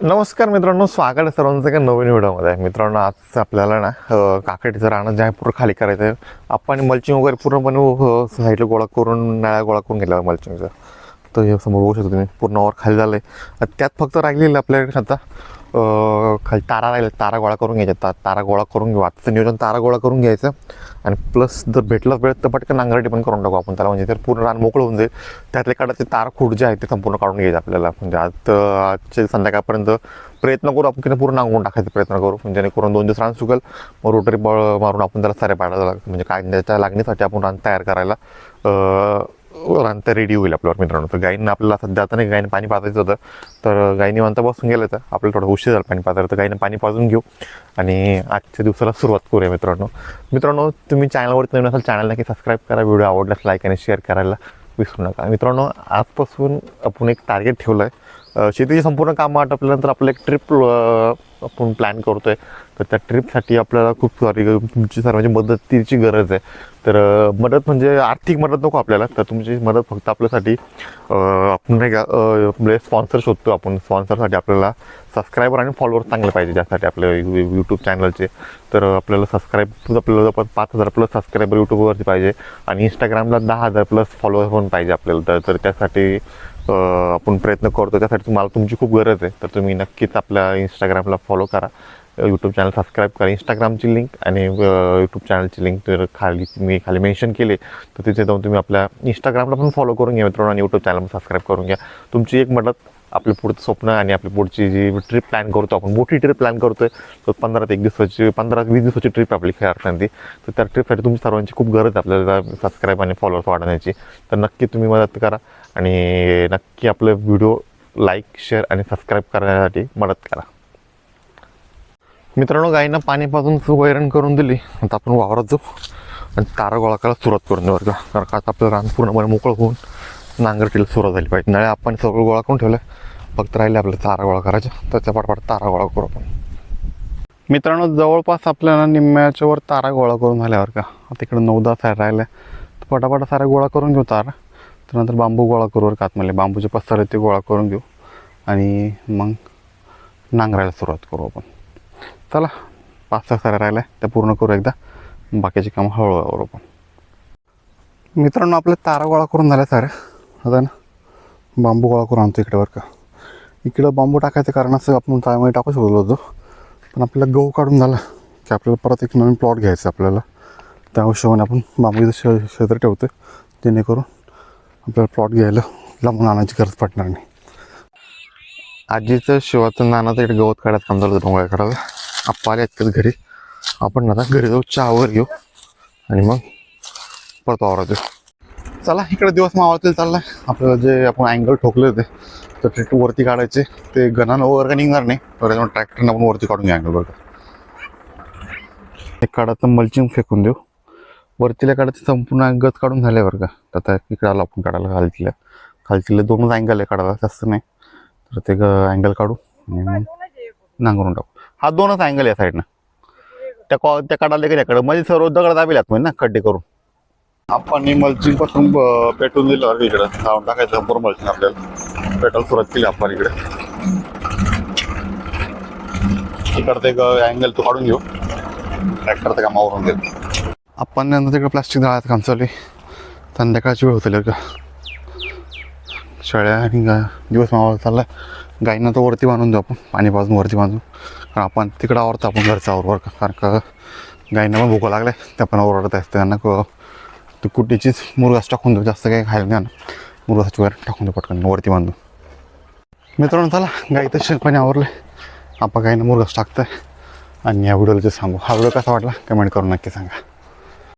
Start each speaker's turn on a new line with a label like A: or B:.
A: नमस्कार मित्रांनो स्वागत आहे सर्वांचं एका नवीन व्हिडिओमध्ये. मित्रांनो आज आपल्याला ना काकडीचं राणं जे आहे पूर्ण खाली करायचं आहे आपण मल्चिंग वगैरे पूर्णपणे साईडला गोळा करून नळ्या गोळा करून घेतला मल्चिंगचं तर हे समोर बघू शकतो तुम्ही पूर्ण वर खाली झालं आहे त्यात फक्त राहिलेलं आपल्याकडे आता खाली तारा राहिले तारा गोळा करून घ्यायच्या. ता तारा गोळा करून घेऊ. आजचं नियोजन तारा गोळा करून घ्यायचं. आणि प्लस जर भेटलाच वेळ तर पटकन नांगरटी पण करून टाकू आपण त्याला. म्हणजे तर पूर्ण रान मोकळं होऊन जाईल त्यातले काढाचे तार खूट जे आहेत ते संपूर्ण काढून घ्यायचं आपल्याला. म्हणजे आज आजचे संध्याकाळपर्यंत प्रयत्न करू आपण की पूर्ण नांगरून टाकायचा प्रयत्न करू. म्हणजे जेणेकरून दोन दिवस रान सुकल मग रोटरी बळ मारून आपण त्याला सारे पाडायला लाग म्हणजे काढण्याच्या लागणीसाठी आपण रान तयार करायला अं, रेडी होईल आपल्यावर मित्रांनो. तर गायींना आपल्याला सध्या आता नाही गाईने पाणी पाजायचं होतं. तर गायीने म्हणता बसून गेलं तर आपल्याला थोडं उशीर झाला पाणी पाजायला. तर गाईने पाणी पाजून घेऊ आणि आजच्या दिवसाला सुरुवात करूया मित्रांनो. मित्रांनो तुम्ही चॅनलवरती नवीन असाल चॅनल नक्की सबस्क्राईब करा व्हिडिओ आवडल्यास लाईक आणि शेअर करायला विसरू नका. मित्रांनो आजपासून आपण एक टार्गेट ठेवलं आहे शेतीची संपूर्ण कामं आटपल्यानंतर आपलं एक ट्रिप आपण प्लॅन करतो आहे तर त्या ट्रिपसाठी आपल्याला खूप सारी तुमची सर्वांची मदतीची गरज आहे. तर मदत म्हणजे आर्थिक मदत नको आपल्याला. तर तुमची मदत फक्त आपल्यासाठी आपण नाही का म्हणजे स्पॉन्सर शोधतो आपण. स्पॉन्सरसाठी आपल्याला सबस्क्रायबर आणि फॉलोअर चांगले पाहिजे ज्यासाठी आपल्या यूट्यूब चॅनलचे तर आपल्याला सबस्क्राईब आपल्याला पाच हजार प्लस सबस्क्रायबर यूट्यूबवरती पाहिजे. आणि इंस्टाग्रामला दहा हजार प्लस फॉलोअर पण पाहिजे आपल्याला. तर तर त्यासाठी आपण प्रयत्न करतो. त्यासाठी तुम्हाला तुमची खूप गरज आहे. तर तुम्ही नक्कीच आपल्या इंस्टाग्रामला फॉलो करा. यूट्यूब चॅनल सबस्क्राईब करा. इंस्टाग्रामची लिंक आणि यूट्यूब चॅनलची लिंक तर खाली मी खाली मेन्शन केले. तर तिथे जाऊन तुम्ही आपल्या इंस्टाग्रामला पण फॉलो करून घ्या मित्रांनो. आणि यूट्यूब चॅनल सबस्क्राईब करून घ्या. तुमची एक मदत आपलं पुढचं स्वप्न आणि आपली पुढची जी ट्रिप प्लॅन करतो आपण मोठी ट्रिप प्लॅन करतोय तर पंधरा ते एक दिवसाची पंधरा वीस दिवसाची ट्रिप आपली खऱ्या अर्थाने ती तर त्या ट्रिपसाठी तुमची सर्वांची खूप गरज आहे आपल्याला सबस्क्राईब आणि फॉलोअर्स वाढवण्याची. तर नक्की तुम्ही मदत करा आणि नक्की आपलं व्हिडिओ लाईक शेअर आणि सबस्क्राईब करण्यासाठी मदत करा. मित्रांनो गायीनं पाणी पाजून वैरण करून दिली. आता आपण वावरात जाऊ आणि तारा गोळा करायला सुरुवात करून देऊ बरं का. कारण का आता आपलं रान पूर्णपणे मोकळं होऊन नांगरटीला सुरुवात झाली पाहिजे. नळ्या आपण सगळं गोळा करून ठेवलं. फक्त राहिले आपल्याला तारा गोळा करायचा. त्याच्या पाठपाठ तारा गोळा करू आपण. मित्रांनो जवळपास आपल्याला निम्म्याच्या वर तारा गोळा करून झाल्यावर का? आता इकडं नऊ दहा साईड राहिल्या. तर पटापट सारा गोळा करून घेऊ तारा. त्यानंतर बांबू गोळा करू बरं का आतमध्ये. बांबूचे पत्तर आहेत ते गोळा करून घेऊ. आणि मग नांगरायला सुरुवात करू आपण. चला पाच सहा साऱ्या राहिल्या. त्या पूर्ण करू एकदा. बाकीची कामं हळूहळू करू आपण. मित्रांनो आपल्या तारा गोळा करून झाल्या साऱ्या आता ना बांबू गोळा करून आणतो इकडे बरं का इकडं बांबू टाकायचं कारण असं आपण चाळमध्ये टाकू शकलो होतो पण आपल्याला गहू काढून झाला की आपल्याला परत एक नवीन प्लॉट घ्यायचा आपल्याला त्या हिशोबाने आपण बांबूचं इथं शे क्षेत्र ठेवतो जेणेकरून आपल्याला प्लॉट घ्यायला लांबून आणायची गरज पडणार नाही आजीचं शिवाचं नानाचं इकडे गवत काढायचं काम झालं डोंगळ्या काढायला आप्पा आले आहेत घरी आपण आता घरी जाऊ चहावर घेऊ आणि मग परत वावरात येऊ चला इकडे दिवस मावळतील चाललाय. आपल्याला जे आपण अँगल ठोकले होते तर ते वरती काढायचे. ते गणानं वगैरे निघणार नाही. त्याच्यामुळे ट्रॅक्टरनं आपण वरती काढून घ्या अँगल बरं एक काढायचं मल्चिंग फेकून देऊ. वरतीला काढायचं संपूर्ण गत काढून झाले बरं का. आता इकडे आलो आपण काढायला खालतीला खालतीला दोनच अँगल आहे काढायला जास्त नाही. तर ते अँगल काढू आणि नांगरून टाकू. हा दोनच अँगल आहे साईडनं त्या कॉ त्या काढायला त्याकडे त्याकडं मध्ये सर्व दगड दाबी म्हणजे ना खड्डे करून. आपण मल्चिंगपासून ब- पेटवून दिलं इकडं. लावून टाकायचं संपूर्ण मल्चिंग आपल्याला. पेट्रोल सुरुवात केली आपण इकडे. इकडं एक अँगल तू काढून घेऊ. ट्रॅक्टरचं काम कामावरून देऊ आपण नंतर तिकडे प्लास्टिक जाळ्यात काम चालू आहे. संध्याकाळची वेळ होते का. शेळ्या आणि गा दिवस मावा चालला गाईंना तर वरती बांधून देऊ आपण. पाणी पाजून वरती बांधून. कारण आपण तिकडं आवडतो आपण घरचं आवरवर कारण का गाईंना पण भूक लागले त्या पण ओरडत असते. त्यांना तर कुठेचीच कुटीचीच मुरगास टाकून देऊ. जास्त काही खायला नाही. ना मुरगासाची वगैरे टाकून देऊ पटकन वरती बांधून. मित्रांनो चला गाई तर शेणपाणी आवरले. आपण गाईनं मुरगास टाकतंय. आणि या व्हिडिओला जे सांगू हा व्हिडिओ कसा वाटला कमेंट करून नक्की सांगा.